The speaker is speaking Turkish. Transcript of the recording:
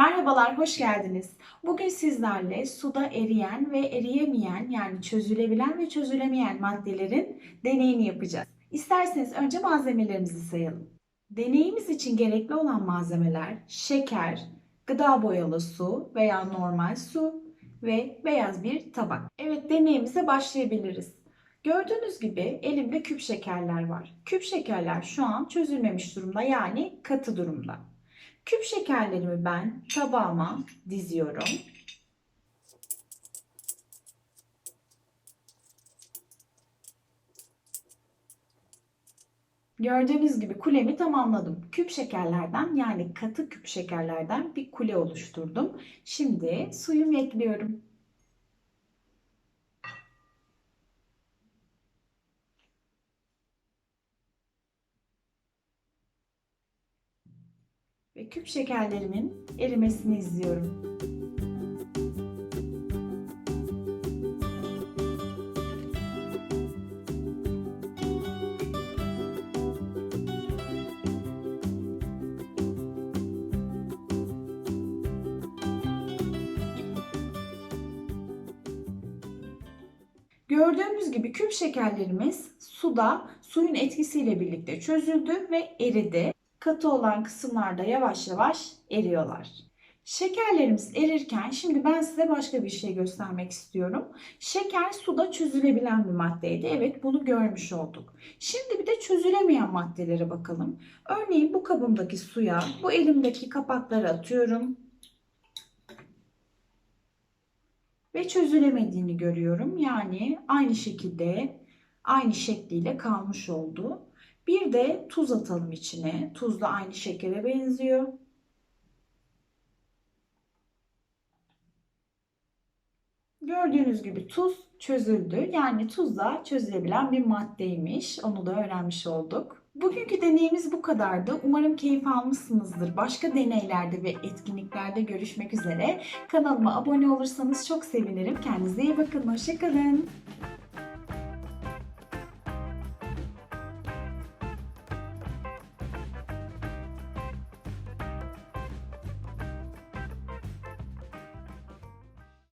Merhabalar, hoş geldiniz. Bugün sizlerle suda eriyen ve eriyemeyen yani çözülebilen ve çözülemeyen maddelerin deneyini yapacağız. İsterseniz önce malzemelerimizi sayalım. Deneyimiz için gerekli olan malzemeler şeker, gıda boyalı su veya normal su ve beyaz bir tabak. Evet deneyimize başlayabiliriz. Gördüğünüz gibi elimde küp şekerler var. Küp şekerler şu an çözülmemiş durumda yani katı durumda. Küp şekerlerimi ben tabağıma diziyorum. Gördüğünüz gibi kulemi tamamladım. Küp şekerlerden yani katı küp şekerlerden bir kule oluşturdum. Şimdi suyumu ekliyorum. Ve küp şekerlerimin erimesini izliyorum. Gördüğümüz gibi küp şekerlerimiz suda suyun etkisiyle birlikte çözüldü ve eridi. Katı olan kısımlarda yavaş yavaş eriyorlar. Şekerlerimiz erirken şimdi ben size başka bir şey göstermek istiyorum. Şeker suda çözülebilen bir maddeydi. Evet bunu görmüş olduk. Şimdi bir de çözülemeyen maddelere bakalım. Örneğin bu kabımdaki suya bu elimdeki kapakları atıyorum. ve çözülemediğini görüyorum. Yani aynı şekilde aynı şekliyle kalmış oldu. Bir de tuz atalım içine. Tuz da aynı şekere benziyor. Gördüğünüz gibi tuz çözüldü. Yani tuz da çözülebilen bir maddeymiş. Onu da öğrenmiş olduk. Bugünkü deneyimiz bu kadardı. Umarım keyif almışsınızdır. Başka deneylerde ve etkinliklerde görüşmek üzere. Kanalıma abone olursanız çok sevinirim. Kendinize iyi bakın. Hoşçakalın.